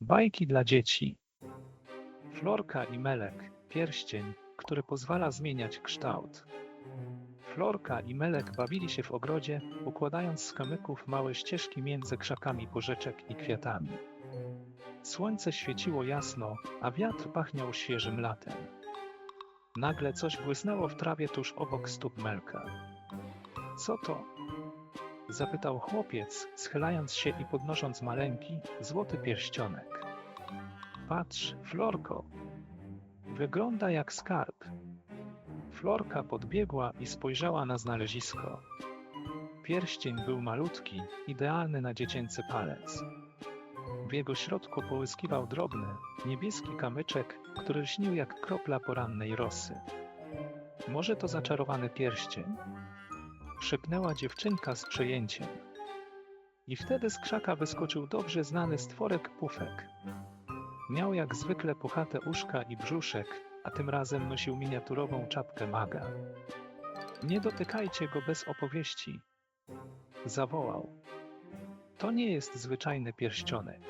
Bajki dla dzieci. Florka i Melek, pierścień, który pozwala zmieniać kształt. Florka i Melek bawili się w ogrodzie, układając z kamyków małe ścieżki między krzakami porzeczek i kwiatami. Słońce świeciło jasno, a wiatr pachniał świeżym latem. Nagle coś błysnęło w trawie tuż obok stóp Melka. Co to? Zapytał chłopiec, schylając się i podnosząc maleńki, złoty pierścionek. Patrz, Florko. Wygląda jak skarb. Florka podbiegła i spojrzała na znalezisko. Pierścień był malutki, idealny na dziecięcy palec. W jego środku połyskiwał drobny, niebieski kamyczek, który lśnił jak kropla porannej rosy. Może to zaczarowany pierścień? Szepnęła dziewczynka z przejęciem. I wtedy z krzaka wyskoczył dobrze znany stworek Pufek. Miał jak zwykle puchate uszka i brzuszek, a tym razem nosił miniaturową czapkę maga. Nie dotykajcie go bez opowieści. Zawołał. To nie jest zwyczajny pierścionek.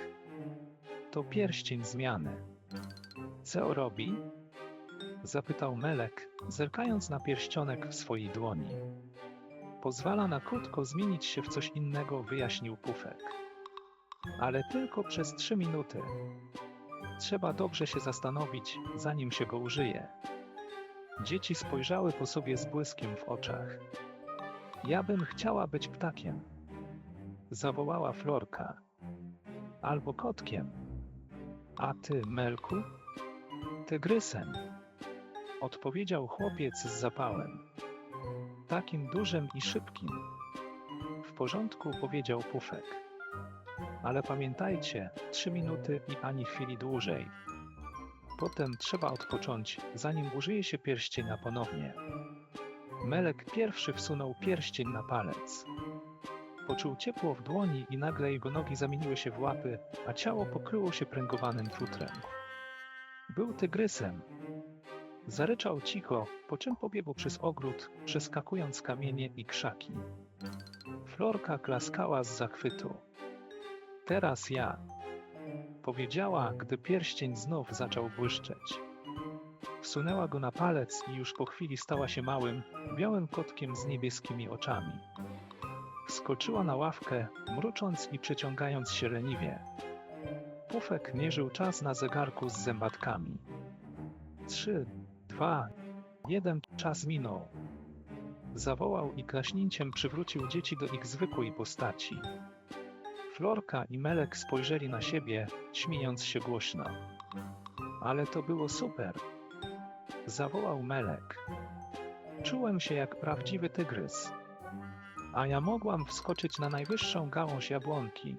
To pierścień zmiany. Co robi? Zapytał Melek, zerkając na pierścionek w swojej dłoni. Pozwala na krótko zmienić się w coś innego, wyjaśnił Pufek. Ale tylko przez trzy minuty. Trzeba dobrze się zastanowić, zanim się go użyje. Dzieci spojrzały po sobie z błyskiem w oczach. Ja bym chciała być ptakiem. Zawołała Florka. Albo kotkiem. A ty, Melku? Tygrysem. Odpowiedział chłopiec z zapałem. Takim dużym i szybkim. W porządku, powiedział Pufek. Ale pamiętajcie, trzy minuty i ani chwili dłużej. Potem trzeba odpocząć, zanim użyje się pierścienia ponownie. Melek pierwszy wsunął pierścień na palec. Poczuł ciepło w dłoni i nagle jego nogi zamieniły się w łapy, a ciało pokryło się pręgowanym futrem. Był tygrysem. Zaryczał cicho, po czym pobiegł przez ogród, przeskakując kamienie i krzaki. Florka klaskała z zachwytu. Teraz ja, powiedziała, gdy pierścień znów zaczął błyszczeć. Wsunęła go na palec i już po chwili stała się małym, białym kotkiem z niebieskimi oczami. Skoczyła na ławkę, mrucząc i przeciągając się leniwie. Pufek mierzył czas na zegarku z zębatkami. Trzy, dwa, jeden czas minął. Zawołał i klaśnięciem przywrócił dzieci do ich zwykłej postaci. Florka i Melek spojrzeli na siebie, śmiejąc się głośno. Ale to było super! Zawołał Melek. Czułem się jak prawdziwy tygrys. A ja mogłam wskoczyć na najwyższą gałąź jabłonki.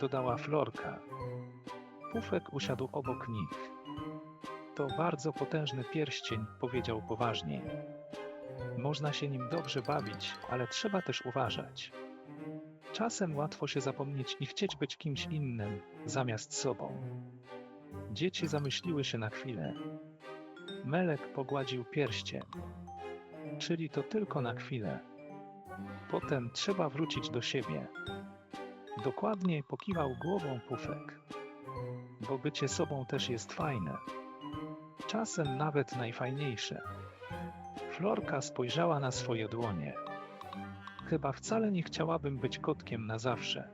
Dodała Florka. Pufek usiadł obok nich. To bardzo potężny pierścień, powiedział poważniej. Można się nim dobrze bawić, ale trzeba też uważać. Czasem łatwo się zapomnieć i chcieć być kimś innym, zamiast sobą. Dzieci zamyśliły się na chwilę. Melek pogładził pierścień. Czyli to tylko na chwilę. Potem trzeba wrócić do siebie. Dokładnie pokiwał głową Pufek. Bo bycie sobą też jest fajne. Czasem nawet najfajniejsze. Florka spojrzała na swoje dłonie. Chyba wcale nie chciałabym być kotkiem na zawsze.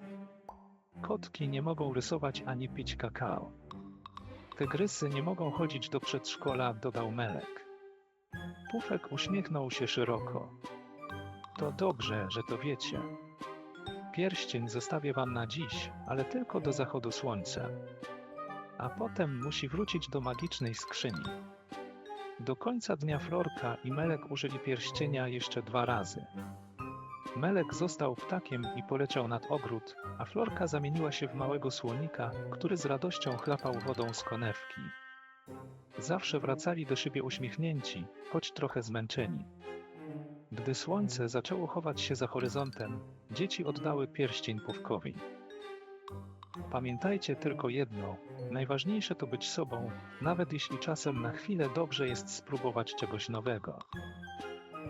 Kotki nie mogą rysować ani pić kakao. Tygrysy nie mogą chodzić do przedszkola, dodał Melek. Pufek uśmiechnął się szeroko. To dobrze, że to wiecie. Pierścień zostawię wam na dziś, ale tylko do zachodu słońca. A potem musi wrócić do magicznej skrzyni. Do końca dnia Florka i Melek użyli pierścienia jeszcze dwa razy. Melek został ptakiem i poleciał nad ogród, a Florka zamieniła się w małego słonika, który z radością chlapał wodą z konewki. Zawsze wracali do siebie uśmiechnięci, choć trochę zmęczeni. Gdy słońce zaczęło chować się za horyzontem, dzieci oddały pierścień Pufkowi. Pamiętajcie tylko jedno: najważniejsze to być sobą, nawet jeśli czasem na chwilę dobrze jest spróbować czegoś nowego.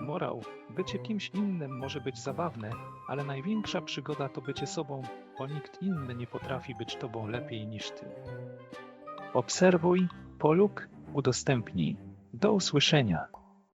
Morał: bycie kimś innym może być zabawne, ale największa przygoda to bycie sobą, bo nikt inny nie potrafi być tobą lepiej niż ty. Obserwuj, polub, udostępnij. Do usłyszenia.